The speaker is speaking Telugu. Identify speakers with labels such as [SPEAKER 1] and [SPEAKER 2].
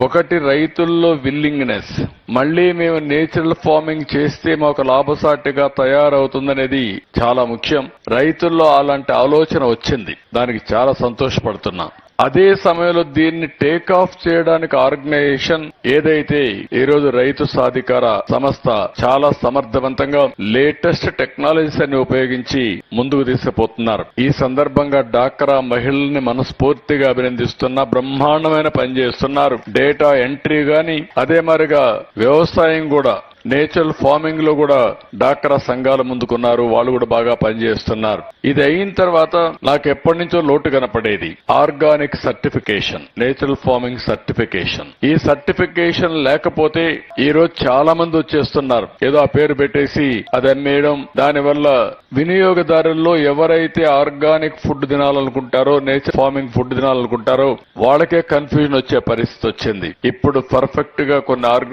[SPEAKER 1] ఒకటి రైతుల్లో విల్లింగ్నెస్ మళ్ళీ మేము నేచురల్ ఫార్మింగ్ చేస్తే మాకు లాభసాటిగా తయారవుతుందనేది చాలా ముఖ్యం. రైతుల్లో అలాంటి ఆలోచన వచ్చింది. దానికి చాలా సంతోషపడుతున్నాం. అదే సమయంలో దీన్ని టేక్ ఆఫ్ చేయడానికి ఆర్గనైజేషన్ ఏదైతే ఈ రోజు రైతు సాధికార సంస్థ చాలా సమర్థవంతంగా లేటెస్ట్ టెక్నాలజీస్ అన్ని ఉపయోగించి ముందుకు తీసుకుపోతున్నారు. ఈ సందర్భంగా డాక్రా మహిళల్ని మనస్ఫూర్తిగా అభినందిస్తున్నా బ్రహ్మాండమైన పని చేస్తున్నారు. డేటా ఎంట్రీ గాని అదే మరిగా వ్యవసాయం కూడా నేచురల్ ఫార్మింగ్లో కూడా డాక్రా సంఘాలు ముందుకున్నారు. వాళ్ళు కూడా బాగా పనిచేస్తున్నారు. ఇది అయిన తర్వాత నాకు ఎప్పటి నుంచో లోటు కనపడేది. Organic certification. Natural farming certification. ఈ సర్టిఫికేషన్ లేకపోతే ఈ రోజు చాలా మంది వచ్చేస్తున్నారు. ఏదో ఆ పేరు పెట్టేసి అది అమ్మేయడం. దానివల్ల వినియోగదారుల్లో ఎవరైతే ఆర్గానిక్ ఫుడ్ తినాలనుకుంటారో నేచర్ ఫార్మింగ్ ఫుడ్ తినాలనుకుంటారో వాళ్ళకే కన్ఫ్యూజన్ వచ్చే పరిస్థితి వచ్చింది. ఇప్పుడు పర్ఫెక్ట్గా కొన్ని ఆర్గానిక్